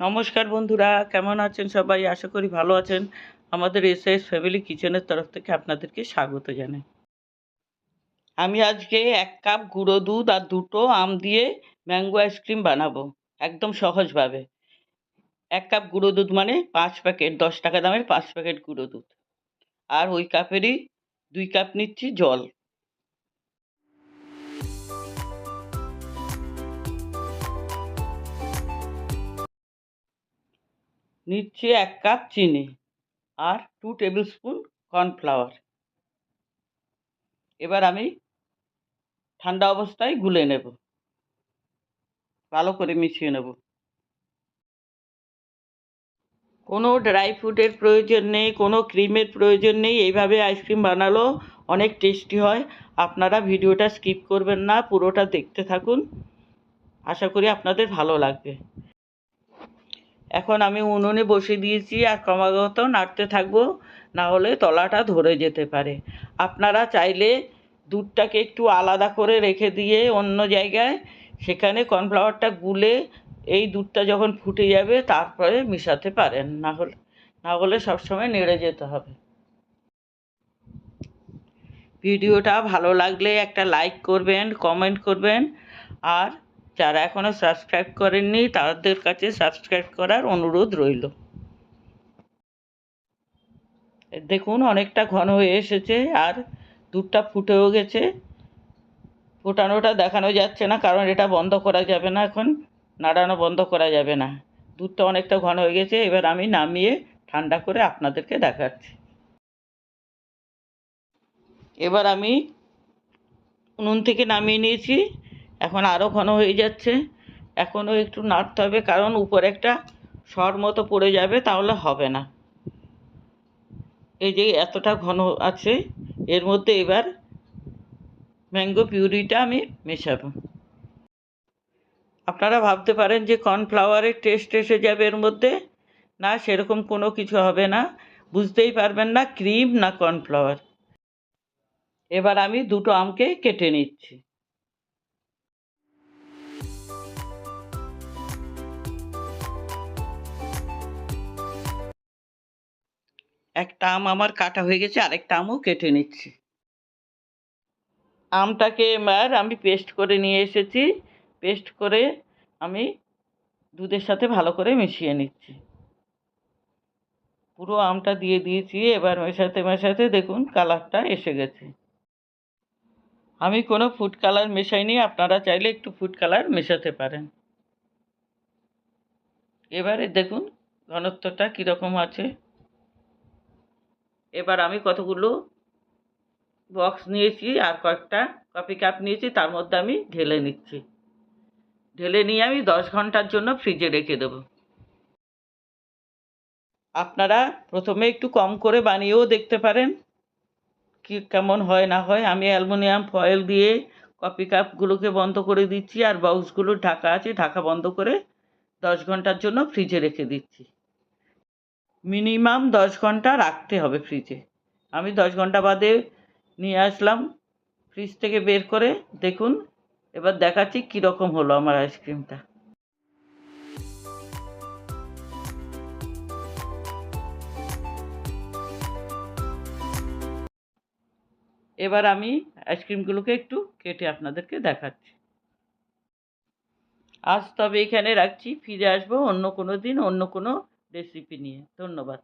নমস্কার বন্ধুরা, কেমন আছেন সবাই? আশা করি ভালো আছেন। আমাদের এস এস ফ্যামিলি কিচেনের তরফ থেকে আপনাদেরকে স্বাগত জানাই। আমি আজকে এক কাপ গুঁড়ো দুধ আর দুটো আম দিয়ে ম্যাঙ্গো আইসক্রিম বানাবো, একদম সহজভাবে। এক কাপ গুঁড়ো দুধ মানে পাঁচ প্যাকেট, দশ টাকা দামের পাঁচ প্যাকেট গুঁড়ো দুধ। আর ওই কাপেরই দুই কাপ নিচ্ছি জল। নিচ্ছি এক কাপ চিনি আর টু টেবিল স্পুন কর্নফ্লাওয়ার এবার আমি ঠান্ডা অবস্থায় গুলে নেব। ভালো করে মিশিয়ে নেব। কোনো ড্রাই ফ্রুটের প্রয়োজন নেই, কোনো ক্রিমের প্রয়োজন নেই। এইভাবে আইসক্রিম বানালো, অনেক টেস্টি হয়। আপনারা ভিডিওটা স্কিপ করবেন না, পুরোটা দেখতে থাকুন। আশা করি আপনাদের ভালো লাগবে। এখন আমি উনুনে বসে দিয়েছি আর ক্রমাগত নাড়তে থাকব, না হলে তলাটা ধরে যেতে পারে। আপনারা চাইলে দুধটাকে একটু আলাদা করে রেখে দিয়ে অন্য জায়গায় সেখানে কর্নফ্লাওয়ারটা গুলে এই দুধটা যখন ফুটে যাবে তারপরে মেশাতে পারেন, না হলে না হলে সবসময় নেড়ে যেতে হবে। ভিডিওটা ভালো লাগলে একটা লাইক করবেন, কমেন্ট করবেন আর যারা এখনও সাবস্ক্রাইব করেননি, তাদের কাছে সাবস্ক্রাইব করার অনুরোধ রইল। দেখুন, অনেকটা ঘন হয়ে এসেছে আর দুধটা ফুটেও গেছে। ফোটানোটা দেখানো যাচ্ছে না, কারণ এটা বন্ধ করা যাবে না এখন। নাড়ানো বন্ধ করা যাবে না। দুধটা অনেকটা ঘন হয়ে গেছে, এবার আমি নামিয়ে ঠান্ডা করে আপনাদেরকে দেখাচ্ছি। এবার আমি উনুন থেকে নামিয়ে নিয়েছি। এখন আরও ঘন হয়ে যাচ্ছে। এখনও একটু নাড়তে হবে, কারণ উপরে একটা সর মতো পড়ে যাবে, তাহলে হবে না। এই যে এতটা ঘন আছে, এর মধ্যে এবার ম্যাঙ্গো পিউরিটা আমি মেশাবো। আপনারা ভাবতে পারেন যে কর্নফ্লাওয়ারের টেস্ট এসে যাবে এর মধ্যে। না, সেরকম কোনো কিছু হবে না। বুঝতেই পারবেন না ক্রিম না কর্নফ্লাওয়ার এবার আমি দুটো আমকে কেটে নিচ্ছি। একটা আম আমার কাটা হয়ে গেছে, আরেকটা আমও কেটে নিচ্ছি। আমটাকে এবার আমি পেস্ট করে নিয়ে এসেছি। পেস্ট করে আমি দুধের সাথে ভালো করে মিশিয়ে নিচ্ছি। পুরো আমটা দিয়ে দিয়েছি, এবার মেশাতে মেশাতে দেখুন কালারটা এসে গেছে। আমি কোনো ফুড কালার মেশাইনি, আপনারা চাইলে একটু ফুড কালার মেশাতে পারেন। এবারে দেখুন ঘনত্বটা কীরকম আছে। এবার আমি কতগুলো বক্স নিয়েছি আর কয়েকটা কফি কাপ নিয়েছি, তার মধ্যে আমি ঢেলে নিচ্ছি। ঢেলে নিয়ে আমি দশ ঘণ্টার জন্য ফ্রিজে রেখে দেব। আপনারা প্রথমে একটু কম করে বানিয়েও দেখতে পারেন কি কেমন হয় না হয়। আমি অ্যালুমিনিয়াম ফয়েল দিয়ে কফি কাপগুলোকে বন্ধ করে দিচ্ছি আর বক্সগুলো ঢাকা আছে, ঢাকা বন্ধ করে দশ ঘণ্টার জন্য ফ্রিজে রেখে দিচ্ছি। মিনিমাম দশ ঘণ্টা রাখতে হবে ফ্রিজে আমি দশ ঘণ্টা বাদে নিয়ে আসলাম ফ্রিজ থেকে বের করে দেখুন, এবার দেখাচ্ছি কীরকম হলো আমার আইসক্রিমটা এবার আমি আইসক্রিমগুলোকে একটু কেটে আপনাদেরকে দেখাচ্ছি। আজ তবে এখানে রাখছি, ফিরে আসব অন্য কোনো দিন, অন্য কোনো রেসিপি নিয়ে। ধন্যবাদ।